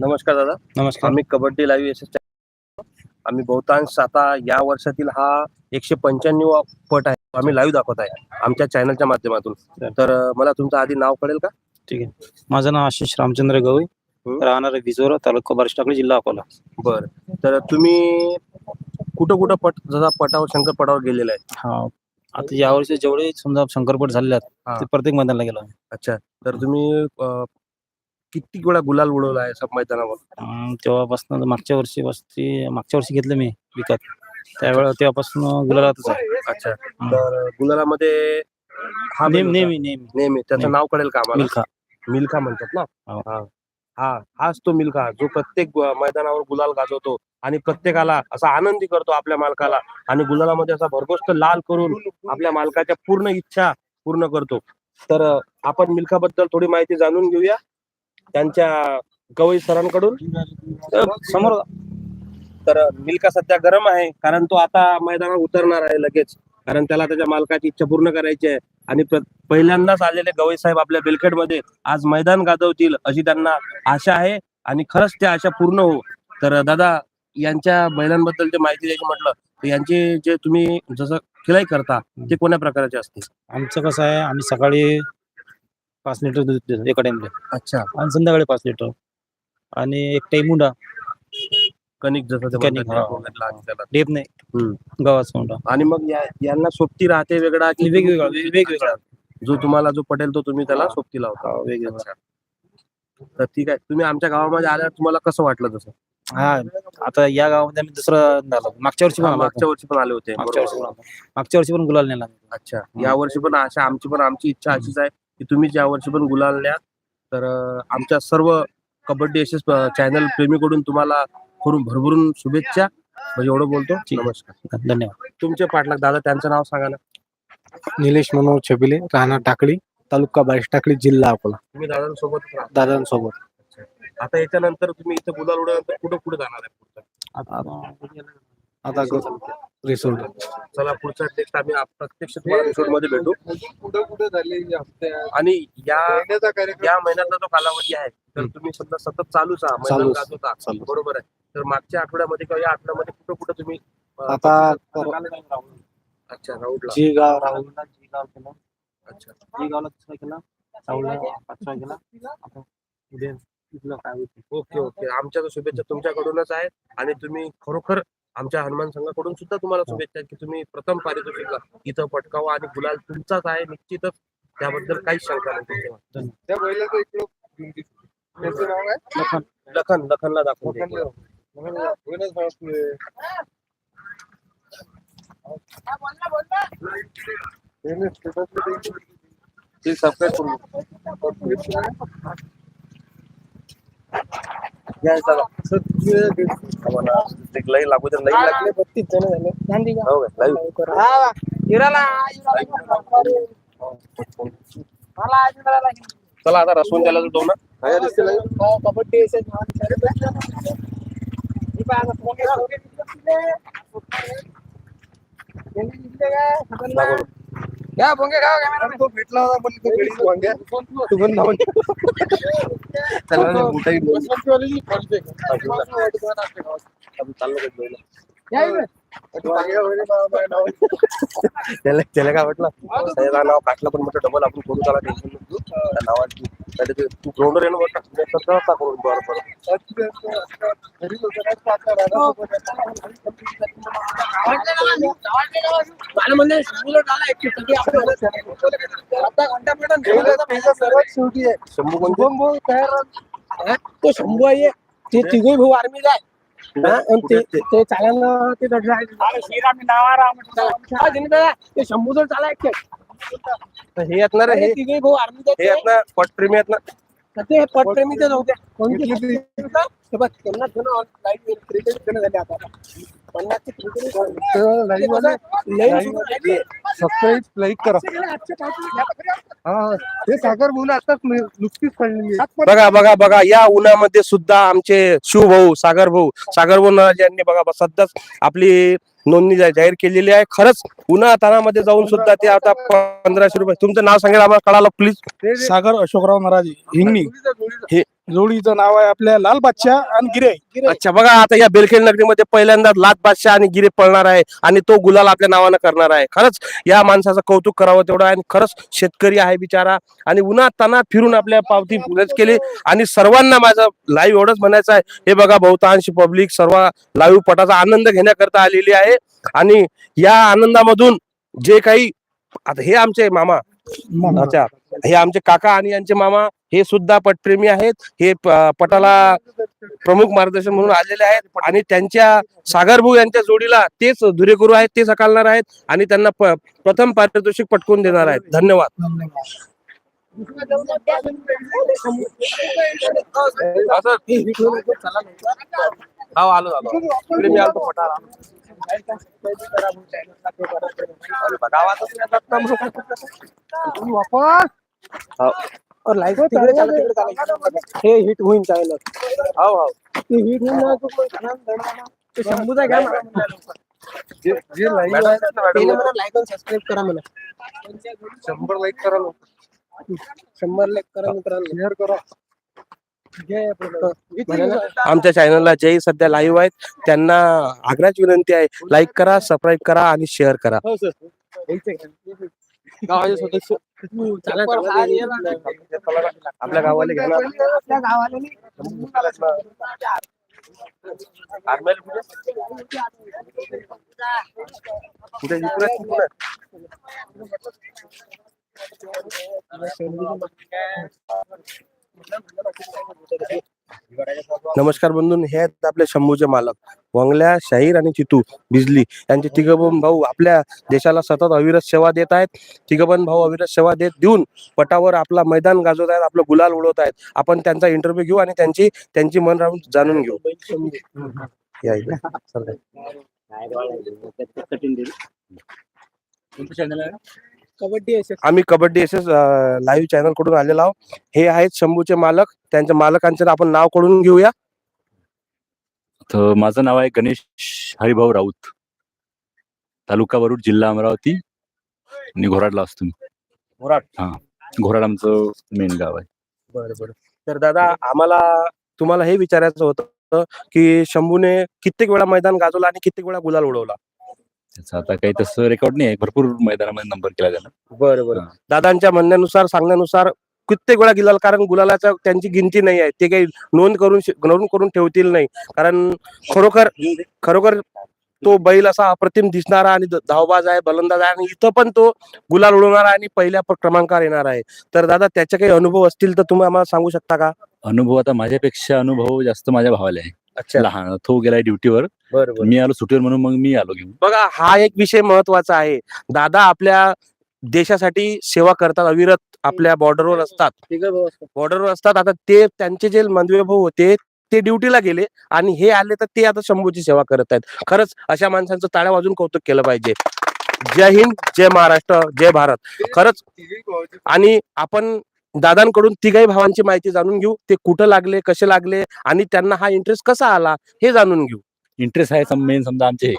नमस्कार दादा. नमस्कार. आम्ही कबड्डी लाईव्ह एस एस आम्ही बहुतांश आता या वर्षातील हा एकशे पंच्याण्णव पट आहे. आम्ही लाईव्ह दाखवत आहे आमच्या चॅनलच्या माध्यमातून. तर मला तुमचं आधी नाव कळेल का? ठीक आहे. माझं नाव आशिष रामचंद्र गवई. राहणार विजोरा तालुका बारिश टाकळी जिल्हा अकोला. बर. तर तुम्ही कुठं कुठं पट जसा पटावर शंकर पटावर गेलेला आहे? हा. आता यावर्षी जेवढे समजा शंकरपट झालेले. आहेत ते प्रत्येक मैदानाला गेलो. अच्छा. तर तुम्ही किती वेळा गुलाल उडवला आहे सब मैदानावर? अं, तेव्हापासून मागच्या वर्षी वस्ती मागच्या वर्षी घेतलं मी विकत. त्यावेळेला तेव्हापासून गुलाबातच आहे. अच्छा. तर गुलालामध्ये हा बैल नेहमी होता. नेहमी नेहमी नेहमी त्याचं नेहमी. नाव कळेल का आम्हाला? मिल्खा. मिल्खा म्हणतात ना? हो. हा. हा हाच तो मिल्खा जो प्रत्येक गु- मैदानावर गुलाल गाजवतो आणि प्रत्येकाला असा आनंदी करतो आपल्या मालकाला आणि गुलालामध्ये असा भरगोष्ट लाल करून आपल्या मालकाच्या पूर्ण इच्छा पूर्ण करतो. तर अं, आपण मिल्खाबद्दल थोडी माहिती जाणून घेऊया. त्यांच्या गवई सरांकडून? तर समोर तर मिल्का सध्या गरम आहे कारण तो आता मैदानात उतरणार आहे लगेच. कारण त्याला त्याच्या मालकाची इच्छा पूर्ण करायची आहे. आणि पहिल्यांदाच आलेले गवई साहेब आपल्या बेलखेडमध्ये आज मैदान गाजवतील अशी त्यांना आशा आहे. आणि खरंच त्या आशा पूर्ण हो. तर दादा यांच्या बैलांबद्दल जे माहिती द्यायची म्हटलं तर यांचे जे तुम्ही जसं खिलाई करता ते कोण्या प्रकारचे असते आमचं कसं आहे आम्ही सकाळी पाच लिटर दूध देतो एका टाइमला अच्छा. आणि संध्याकाळी पाच लिटर. आणि एक टाइम मुंडा कणिक जसं ते कणिक, म्हणतात, हा. त्याला. डेप नाही. हम्म. गव्हाचा मुंडा आणि मग या- यांना सोबती राहते वेगळा की वेगवेगळा वेगवेगळा. जो तुम्हाला जो पटेल तो तुम्ही त्याला हा. सोबती लावता हा, वेगवेगळा. अच्छा. तर ठीक आहे. तुम्ही आमच्या गावामध्ये आल्यावर तुम्हाला कसं वाटलं तसं? हा आता या गावामध्ये आम्ही दुसरं झालो. मागच्या वर्षी पण आलो होतो. मागच्या वर्षी पण आले होते. मागच्या बरोबर. वर्षी पण आलो. मागच्या वर्षी पण गुलाल नेला. अच्छा. या वर्षी पण आशा आमची पण आमची इच्छा अशीच आहे. की तुम्ही या वर्षी पण गुलाल न्या तर आमच्या सर्व कबड्डी एस चॅनल प्रेमीकडून तुम्हाला करून भरभरून शुभेच्छा. म्हणजे एवढं बोलतो. नमस्कार. धन्यवाद. तुमचे पाठलाग दादा त्यांचं नाव सांगा ना. निलेश मनोहर छबिले राहणार टाकळी तालुका बारिश टाकळी जिल्हा अकोला. तुम्ही दादांसोबत राहा. दादांसोबत. आता याच्यानंतर तुम्ही इथं गुलाल उडवल्यानंतर कुठं कुठे जाणार आहे पुढचं? आता रिसोर्ट चला पुढचा टेस्ट आम्ही आप- प्रत्यक्ष तुम्हाला resort मध्ये भेटू. कुठं कुठं झाले आणि या या महिन्यातला जो कालावधी आहे तर तुम्ही समजा सतत चालूच आहात मैदान चालूच. गाजवता. चालूच. बरोबर आहे. तर मागच्या आठवड्यामध्ये किंवा या आठवड्यामध्ये कुठं कुठं तुम्ही अं, आता अच्छा राऊंडला जी गाव राहुल. जी गाव केलं. अच्छा. जी गावला दुसरा केला. राहुलला पाचवा केला. आता उद्या इथलं काय होतं. Okay okay. आमच्या तर शुभेच्छा तुमच्याकडूनच आहेत. आणि तुम्ही खरोखर आमच्या हनुमान संघाकडून सुद्धा तुम्हाला शुभेच्छा आहेत की तुम्ही प्रथम पारितोषिक इथं पटकावा आणि गुलाल तुमचाच आहे निश्चितच त्याबद्दल काहीच शंका नाही धन्यवाद. त्या बैलाचं इकडं त्याचं नाव आहे लखन. लखन लखनला दाखवून सबस्क्राईब करून आम्हाला लाईन लागू लाईन लागली बत्तीस जण झाले हो लाईव्ह चला आता रसवून त्याला जाऊ ना काय दिसते लाईव्ह दाखव. भेटला होता पण तो गडी वांग्या तू पण नाव ना चाललो का जेवायला? त्याला त्याला काय वाटलं? त्याला नाव काटलं पण म्हटलं डबल आपण करू त्याला टेन्शन नको त्या नावाची ते तू ग्राउंडर येणं करून बरं तो शंभू आहे. ते तिघे भाऊ आर्मीला आहे. आणि ते चालायला ते ते शंभू जर चालाय हे आहेत ना रे हे तिघे भाऊ आर्मीला हे आहेत ना पटप्रेमी आहेत ना. ते पटप्रेमीचे नव्हते कोणते त्यांना घेणं लाईव्ह क्रिकेट घेणं झाले आता. सबस्क्राईब लाईक करा हा ते सागर बोल आताच नुकतीच पडली बघा बघा बघा या उन्हामध्ये सुद्धा आमचे शिवभाऊ सागर भाऊ सागर भाऊ नराज यांनी बघा सध्याच आपली नोंदणी जाहीर केलेली आहे. खरंच उन्हा तानामध्ये जाऊन सुद्धा ते आता पंधराशे रुपये तुमचं नाव सांगेल आम्हाला कळालं प्लीज सागर अशोकराव नराजी हिंगणी. हे जोडीचं नाव आहे आपल्या लाल बादशाह आणि गिरे. अच्छा बघा आता या बेलखेड नगरीमध्ये पहिल्यांदा लात बादशाह आणि गिरे पळणार आहे आणि तो गुलाल आपल्या नावानं करणार आहे. खरंच या माणसाचं कौतुक करावं तेवढं आहे आणि खरंच शेतकरी आहे बिचारा. आणि उन्हात तानात फिरून आपल्या पावती केली आणि सर्वांना माझं लाईव्ह एवढंच म्हणायचं आहे. हे बघा बहुतांश पब्लिक सर्व लाईव्ह पटाचा आनंद घेण्याकरता आलेली आहे. आणि या आनंदामधून जे काही आता हे आमचे मामा. अच्छा. हे आमचे काका आणि यांचे मामा हे सुद्धा पटप्रेमी आहेत. हे पटाला प्रमुख मार्गदर्शन म्हणून आलेले आहेत. आणि त्यांच्या सागरभाऊ यांच्या जोडीला तेच धुरेगुरु आहेत ते सकालणार आहेत आणि त्यांना प्रथम पारितोषिक पटकून देणार आहेत. धन्यवाद. असं हो आलो. आलो मी आलो पटाला. हो. और लाइट तिकडे चालत तिकडे चालत. हे हिट होईन चालेल. हो हो. ते हिट होईन ना तो दडवाना. ते शंभूचा घ्या. जे जे. मला लाईक आणि सबस्क्राईब करा मला शंभर लाईक करा लोक शंभर लाईक करा मित्रांनो शेअर करा. आमच्या चॅनलला जे सध्या लाईव्ह आहेत त्यांना आग्रहाच विनंती आहे लाईक करा सबस्क्राईब करा आणि शेअर करा. हो? गावाचे सदस्य. आपल्या गावाला घेणार. कुठे? कुठे? नमस्कार बंधून हे आहेत आपले शंभूचे मालक वंगल्या शाहीर आणि चितू बिजली यांचे तिघबन भाऊ आपल्या देशाला सतत अविरत सेवा देत आहेत तिघबन भाऊ अविरत सेवा देत देऊन पटावर आपला मैदान गाजवत आहेत आपलं गुलाल उडवत आहेत आपण त्यांचा इंटरव्ह्यू घेऊ आणि त्यांची त्यांची मन राहून जाणून घेऊ या इकडे. चला. कबड्डी आम्ही कबड्डी एस एस लाईव्ह चॅनलकडून आलेलो आहोत. हे आहेत शंभूचे मालक. त्यांच्या मालकांचे आपण नावकडून घेऊया. तर माझं नाव आहे गणेश हरिभाऊ राऊत. तालुका वरुड जिल्हा अमरावती. आणि घोराडला असतो मी घोराड. घोराड आमचं मेन गाव आहे. बरं बरं. तर दादा आम्हाला तुम्हाला हे विचारायचं होतं की शंभूने कित्येक वेळा मैदान गाजवलं आणि कित्येक वेळा गुलाल उडवला? त्याचं आता काही तसं रेकॉर्ड नाही आहे. भरपूर मैदानामध्ये नंबर केला त्यानं. बरं बरं. हा. दादांच्या म्हणण्यानुसार सांगण्यानुसार कित्येक वेळा गुलाल कारण गुलालाच्या त्यांची गिनती नाही आहे. ते काही नोंद करून शे- नोंद करून ठेवतील नाही. कारण खरोखर खरोखर तो बैल असा अप्रतिम दिसणारा आणि धावबाज आहे बलंदाज आहे आणि इथं पण तो गुलाल उडवणार आणि पहिल्या प- क्रमांकावर येणार आहे. तर दादा त्याचे काही अनुभव असतील तर तुम्ही आम्हाला सांगू शकता का? अनुभव आता माझ्यापेक्षा अनुभव जास्त माझ्या भावाला आहे. अच्छा. लहान. तो गेलाय ड्युटीवर. बरोबर. मी आलो सुट्टीवर म्हणून मग मी आलो घेऊन. बघा हा एक विषय महत्त्वाचा आहे. दादा आपल्या देशासाठी सेवा करतात अविरत आपल्या बॉर्डरवर असतात. बॉर्डरवर असतात. आता ते त्यांचे जे मंदवे भाऊ होते ते ड्युटीला गेले आणि हे आले तर ते आता शंभूची सेवा करत आहेत. खरंच अशा माणसांचं टाळ्या वाजून कौतुक केलं पाहिजे. जय हिंद जय महाराष्ट्र जय भारत. खरंच आणि आपण दादांकडून तिघही भावांची माहिती जाणून घेऊ. ते कुठं लागले कसे लागले आणि त्यांना हा इंटरेस्ट कसा आला हे जाणून घेऊ. इंटरेस्ट आहे मेन समजा आमचे हे.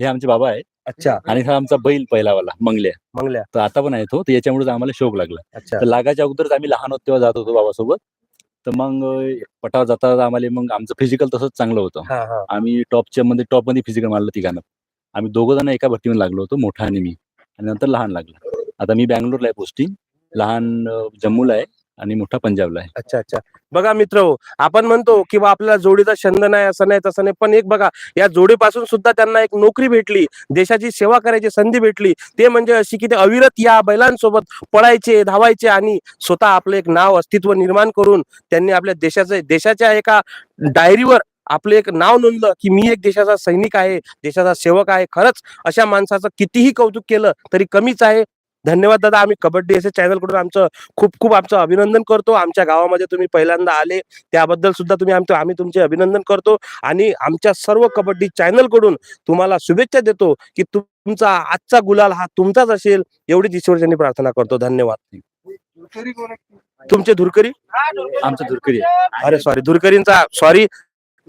हे आमचे बाबा आहे अच्छा. आणि हा आमचा बैल पहिलावाला मंगल्या. मंगल्या. तर आता पण आहे तो तर याच्यामुळे आम्हाला शोक लागला. अच्छा. तर लागाच्या अगोदरच आम्ही लहान होतो तेव्हा जात होतो बाबासोबत. तर मग अं, पटावर जाता जाता आम्हाला मग आमचं फिजिकल तसंच चांगलं होतं. हा हा. आम्ही टॉपच्या मध्ये टॉपमध्ये फिजिकल मारलं तिघांना. आम्ही दोघं जण एका भट्टीमध्ये लागलो होतो मोठा आणि मी. आणि नंतर लहान लागला. आता मी बँगलोरला आहे पोस्टिंग लहान जम्मूला आहे आणि मोठा पंजाबला आहे. अच्छा अच्छा. बघा मित्र आपण म्हणतो की बा आपल्याला जोडीचा छंद नाही असं नाही तसं नाही. पण एक बघा या जोडीपासून सुद्धा त्यांना एक नोकरी भेटली देशाची सेवा करायची संधी भेटली. ते म्हणजे अशी की ते अविरत या बैलांसोबत पळायचे धावायचे आणि स्वतः आपलं एक नाव अस्तित्व निर्माण करून त्यांनी आपल्या देशाचे देशाच्या एका डायरीवर आपलं एक नाव नोंदलं की मी एक देशाचा सैनिक आहे देशाचा सेवक आहे. खरंच अशा माणसाचं कितीही कौतुक केलं तरी कमीच आहे. धन्यवाद दादा. आम्ही कबड्डी असे चॅनलकडून आमचं खूप खूप आमचं अभिनंदन करतो. आमच्या गावामध्ये तुम्ही पहिल्यांदा आले. त्याबद्दल सुद्धा तुम्ही आमचं आम्ही तुमचे अभिनंदन करतो. आणि आमच्या सर्व कबड्डी चॅनलकडून तुम्हाला शुभेच्छा देतो की तुमचा आजचा गुलाल हा तुमचाच असेल एवढीच ईश्वरचंनी प्रार्थना करतो. धन्यवाद? तुमचे धुरकरी? आमचं दुर्करी आहे. अरे सॉरी धुरकरींचा सॉरी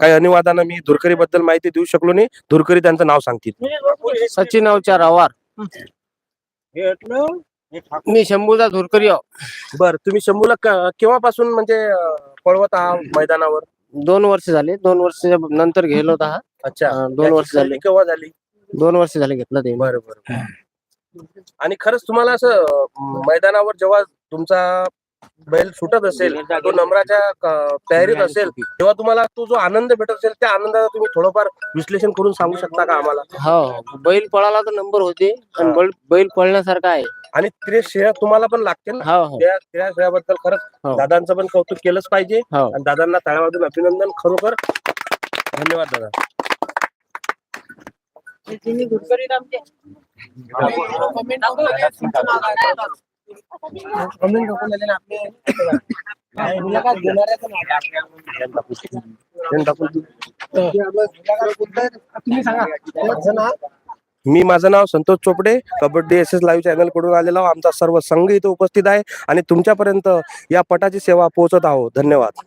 काही अनुवादानं मी धुरकरी बद्दल माहिती देऊ शकलो नाही. धुरकरी त्यांचं नाव सांगतील. सचिन अवचार आवार मी शंभूचा धुरकरी आहो. बर तुम्ही शंभूला क- केव्हापासून म्हणजे अं, पळवत आहात मैदानावर? दोन वर्ष झाले. दोन वर्ष नंतर गेलो होता हा. अच्छा. अं, दोन वर्ष झाले. खरेदी केव्हा झाली? दोन वर्ष झाले घेतला ते. बरं बरं. आणि खरंच तुम्हाला असं अं, मैदानावर जेव्हा तुमचा बैल सुटत असेल तो नंबराच्या क- तयारीत असेल तेव्हा तुम्हाला तो जो आनंद भेटत असेल त्या आनंदाचा तुम्ही थोडंफार विश्लेषण करून सांगू शकता का आम्हाला? हो बैल पळाला तर नंबर होते आणि बैल बैल पळण्यासारखा आहे. आणि ते श्रेय तुम्हाला पण लागते ना? हो हो. त्या त्या श्रेयाबद्दल खरंच हो. दादांचं पण कौतुक केलंच पाहिजे हो. आणि दादांना तळावादून अभिनंदन खरोखर. धन्यवाद दादा. कमेंट तुम्ही सांगा. मी माझं नाव Santosh Chopde. Kabaddi S S live चॅनलकडून आलेलो आहो. आमचा सर्व संघ इथे उपस्थित आहे आणि तुमच्यापर्यंत या पटाची सेवा पोहोचत आहोत. धन्यवाद.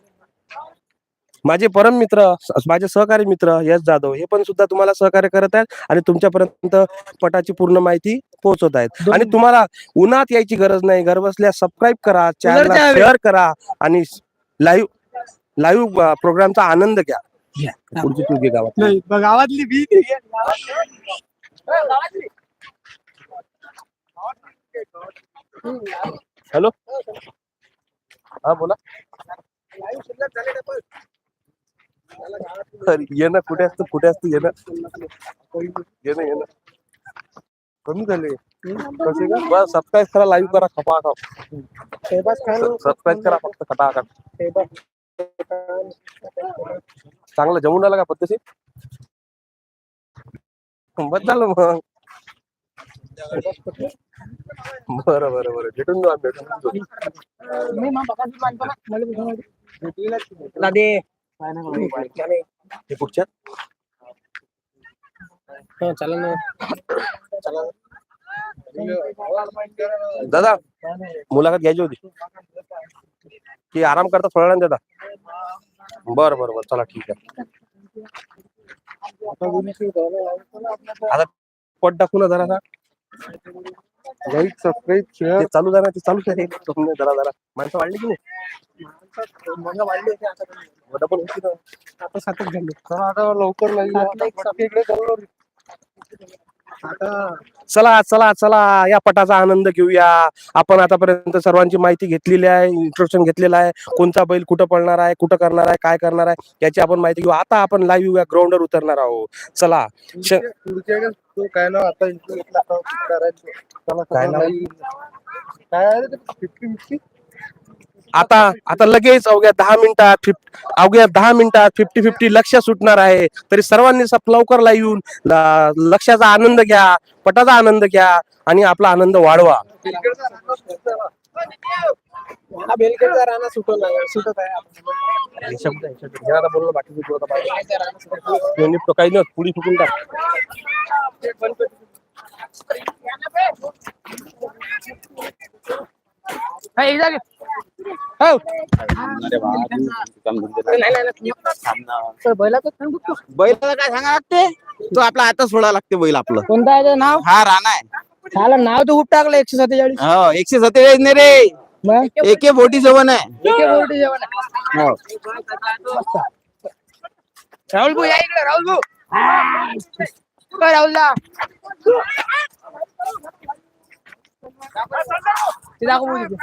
माझे परम मित्र माझे सहकारी मित्र यश जाधव हे पण सुद्धा तुम्हाला सहकार्य करत आहेत आणि तुमच्यापर्यंत पटाची पूर्ण माहिती पोहोचवत आहेत. आणि तुम्हाला उन्हात यायची गरज नाही. घर बसल्या सबस्क्राईब करा हवे. शेअर करा आणि लाईव्ह लाईव्ह प्रोग्रामचा आनंद घ्या. पुढची तू घे गावात गावातली बी हॅलो? हा बोला. अरे ये ना कुठे असतं? कुठे असतं? ये ना. ये ना ये ना. कमी झाले. कसे का? बस सबस्क्राईब करा लाईव्ह करा खपा खप. सबस्क्राईब करा फक्त खटाखट चांगलं जमून आलं का पद्धती? बस झालं मग. बरं बरं बरं. भेटून जाऊ आम्ही, भेटून जाऊ. हे चला ना दादा मुलाखत घ्यायची होती. की आराम करता थोड्या वेळाने देता. बरं बरं बरं चला ठीक आहे. आता पट टाकू ना जरा लाईक सबस्क्राईब शेअर चालू जरा ते चालू आहे जरा जरा. माणसं वाढली की नाही? आता. सातच झाले. तर आता लवकर लाईव्ह. इकडे चाललो चला चला चला या पटाचा आनंद घेऊया. आपण आतापर्यंत सर्वांची माहिती घेतलेली आहे इंट्रोडक्शन घेतलेलं आहे. कोणता बैल कुठं पळणार आहे कुठं करणार आहे काय करणार आहे याची आपण माहिती घेऊ. आता आपण लाईव्ह या ग्राउंडवर उतरणार आहोत. चला काय नाव आता काय आता आता लगेच अवघ्या दहा मिनिटात फिफ्ट अवघ्या दहा मिनिटात फिफ्टी फिफ्टी लक्ष सुटणार आहे. तरी सर्वांनी सप- लवकर लाईव्ह येऊन लक्षाचा आनंद घ्या पटाचा आनंद घ्या आणि आपला आनंद वाढवा. हे काही नाही पुढी फुकून टाक. बैलाला काय सांगा लागते? तो आपला आता सोडा लागते बैल आपलं. कोणता आहे ते नाव? हा राणा आहे. त्याला नाव तर खूप टाकलं एकशे सत्तेचाळीस. हो एकशे सत्तेचाळीस नाही रे. मग? एके फोर्टी सेवन आहे. एके बोर्डी जेवण आहे. हो. राहुल भाऊ या इकडे राहुल भाऊ. काय राहुलला. ते दाखव भाऊ तिथे.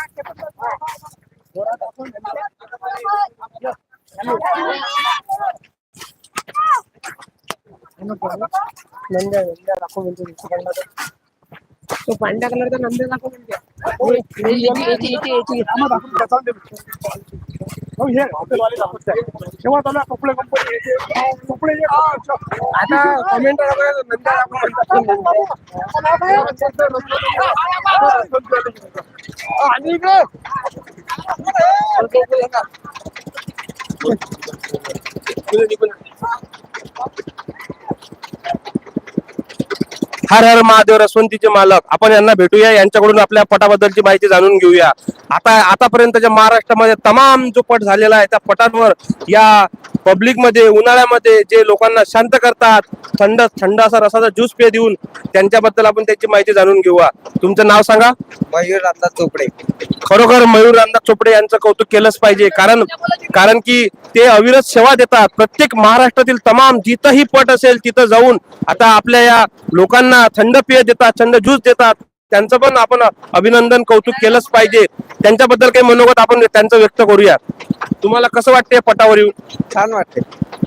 नंद्या नंद्या दाखव म्हणतो दुसरीकडला तर. तो पांढऱ्या कलरचा नंद्या दाखव म्हणते याची- याची- याची- याची. आता कमेंट आणि इकडे हर हर महादेव रसवंतीचे मालक. आपण यांना भेटूया यांच्याकडून आपल्या पटाबद्दलची माहिती जाणून घेऊया. आता आतापर्यंतच्या महाराष्ट्रामध्ये तमाम जो पट झालेला आहे त्या पटांवर या पब्लिकमध्ये उन्हाळ्यामध्ये जे लोकांना शांत करतात थंड थंड असा रसाचा ज्यूस पे देऊन त्यांच्याबद्दल आपण त्याची माहिती जाणून घेऊया. तुमचं नाव सांगा? मयूर रामदास चोपडे खरोखर मयूर रामदास चोपडे यांचं कौतुक केलंच पाहिजे. कारण कारण की ते अविरत सेवा देतात. प्रत्येक महाराष्ट्रातील तमाम जिथंही पट असेल तिथं जाऊन आता आपल्या या लोकांना थंड पेय देतात थंड ज्यूस देतात त्यांचं पण आपण अभिनंदन कौतुक केलंच पाहिजे. त्यांच्याबद्दल काही मनोगत आपण त्यांचं व्यक्त करूया. तुम्हाला कसं वाटते पटावर येऊन? छान वाटते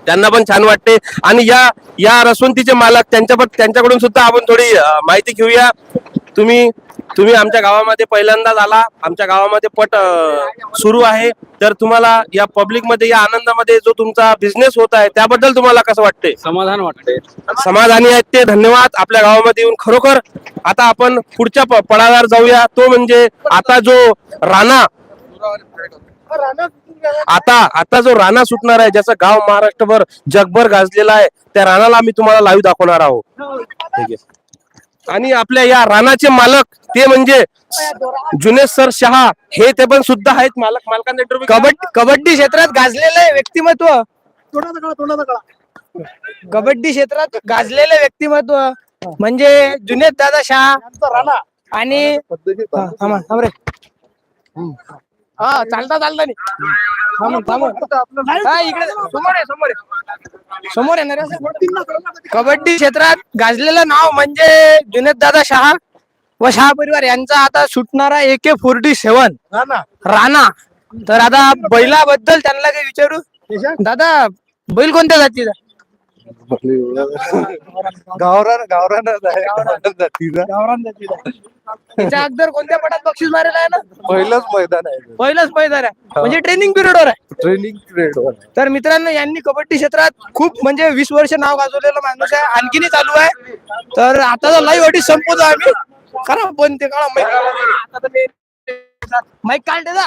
त्यांना पण छान वाटते आणि या या रसवंतीचे मालक त्यांच्या त्यांच्याकडून सुद्धा आपण थोडी अं, माहिती घेऊया. तुम्ही तुम्ही आमच्या गावामध्ये पहिल्यांदाच आला. आमच्या गावामध्ये पट सुरू आहे. तर तुम्हाला या पब्लिकमध्ये या आनंदामध्ये जो तुमचा बिझनेस होत आहे त्याबद्दल तुम्हाला कसं वाटते समाधान वाटते समाधानी आहेत ते. धन्यवाद. आपल्या गावामध्ये येऊन खरोखर आता आपण पुढच्या पडावर जाऊया. तो म्हणजे आता जो राणा आता आता जो राणा सुटणार आहे ज्याचं गाव महाराष्ट्रभर जगभर गाजलेला आहे त्या राणाला आम्ही तुम्हाला लाईव्ह दाखवणार आहोत. ठीक आहे. आणि आपल्या या राणाचे मालक ते म्हणजे जुनेद सर शहा हे ते पण सुद्धा आहेत मालक मालकांना इंटरव्ह्यू कबड्डी कबड्डी क्षेत्रात गाजलेलं व्यक्तिमत्व. कबड्डी क्षेत्रात गाजलेलं व्यक्तिमत्व. म्हणजे जुनेद दादा शाह आणि हा, थांबा, थांब रे. हा चालता चालता नाही थांबून थांबून हा इकडे समोर आहे समोर आहे. समोर येणार. कबड्डी क्षेत्रात गाजलेलं नाव म्हणजे जुनेद दादा शहा व शहा परिवार. यांचा आता सुटणारा ए के फोर्टी सेवन. राणा. तर आता बैलाबद्दल त्यांना काही विचारू? दादा बैल कोणत्या जातीचा? गावरान गावरानच आहे गावरान जातीचा. गावरान जातीचा त्याच्या अगोदर कोणत्या पटात बक्षीस मारेल आहे ना? पहिलंच मैदान आहे. पहिलंच पैदार आहे. म्हणजे ट्रेनिंग पिरियडवर आहे. ट्रेनिंग पिरियड तर मित्रांनो यांनी कबड्डी क्षेत्रात खूप म्हणजे वीस वर्ष नाव गाजवलेलं माणूस आहे. आणखीनही चालू आहे. तर आता लाईव्ह अटी संपवतो आम्ही. करा पण ते काढा. माईक. काढ त्याचा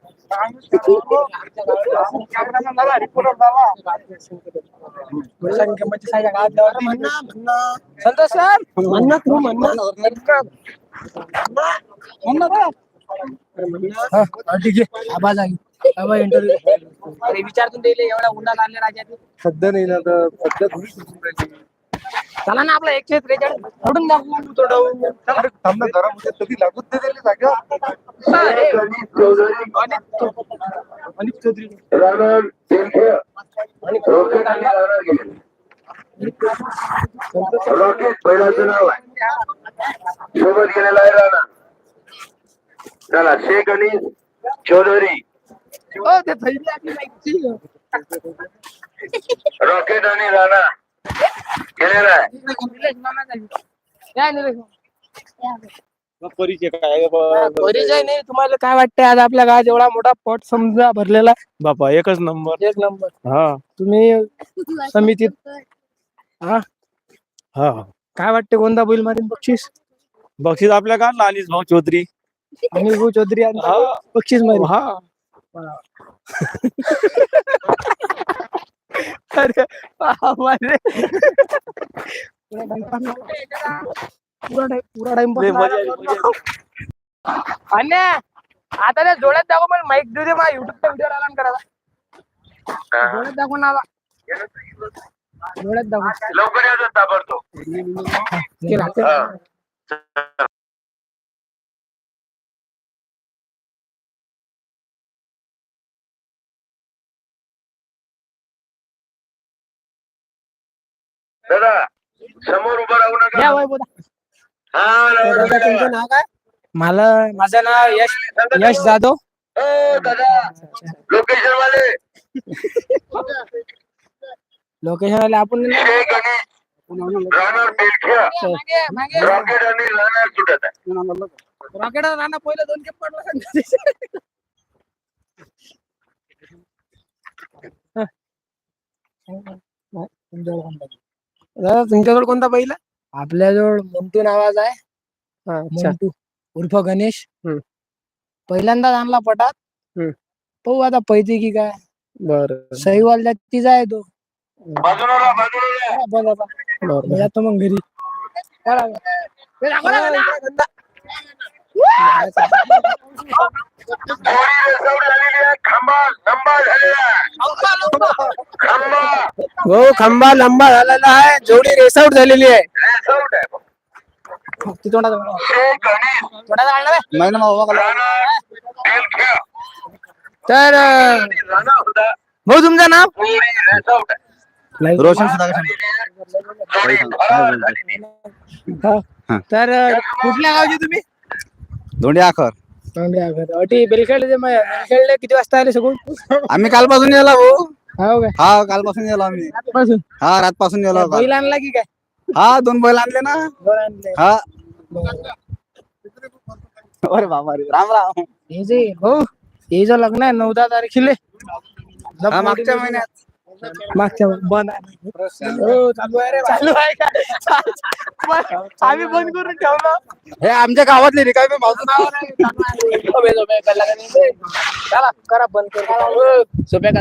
संतोष सर म्हणणार तू म्हणणार ठीक आहे आवाज आहे आवाज इंटरव्ह्यू अरे विचारतून दिले एवढा उन्हात आणले राज्यात सध्या नाही ना सध्या थोडी सुचून राहिली. चला ना आपला एकशे त्रेचाळीस ओढून दाखवू थोडं. अरे थांब ना जरा म्हणजे तरी लागूच दे त्याला जागा. अनिक चौधरी. रॉकेट पहिल्याचं नाव आहे. सोबत गेलेला आहे राणा. चला शेख आणि चौधरी. हो ते थैली आपली माहिती रॉकेट आणि राणा. आहे. परिचय काय परिचय नाही. तुम्हाला काय वाटतंय आज आपल्या गावात एवढा मोठा पट समजा भरलेला? बापा एकच नंबर. एक नंबर. हा. तुम्ही समितीत हा? हा. काय वाटते कोणता बैल मारीन बक्षीस? बक्षीस आपल्या का लालीस भाऊ चौधरी. अनिल भाऊ चौधरी आणि हा. बक्षीस मारीन. हा. अरे. पुरा टाइम अन्या आता त्या जोड्यात दाखव मला माईक देऊ दे मला युट्यूबचा व्हिडिओ आला करायला जोड्यात दाखव ना आला जोड्यात दाखव लवकर यायचं ताबडतोब ते राहते. हा. दादा समोर उभं राहू या नका वय बोला. हा दादा, राहू तुमचं. नाव काय मला माझं नाव यश यश जाधव ओ दादा लोकेशन वाले लोकेशन आले आपण बेलख्या मागे रॉकेट आणि राणा सुटत आहे रॉकेट राणा पहिलं दोन केप पडला दादा तुमच्याजवळ कोणता बैल आहे? आपल्याजवळ मंटू नावाचा आहे. हा, अच्छा. मंटू. उर्फ गणेश. हम्म. पहिल्यांदाच आणला पटात. हम्म. पाहू आता पैसे की काय. बरं. सहीवाल जातीचा आहे तो. बाजूला. बरं, जातो मग घरी. चला. हो खंबा लंबा झालेला आहे जोडी रेसआउट झालेली आहे ती तोंडात. तर अं, राणा होता भाऊ तुमचं नाव. रोशन. तर कुठल्या गावचे तुम्ही दोंडी आखर. अटी बेलखेडले बेलखेडले किती वाजता आले सगळं? आम्ही कालपासून गेला भाऊ हो काय हा कालपासून गेलो आम्ही? हा रातपासून गेलो काल. बैल आणला की काय? हा दोन बैल आणले ना. दोन आणले. हा. अरे बाबा रे. राम राम. हे जे हो हे जो लग्न आहे नऊ दहा तारखेले. हा मागच्या महिन्यात. मागच्या बंद. हो चालू आहे रे चालू आहे काय आम्ही बंद करून ठेवलं. हे आमच्या गावातले रिकामे भाऊ नाव चला करा बंद करून सोप्या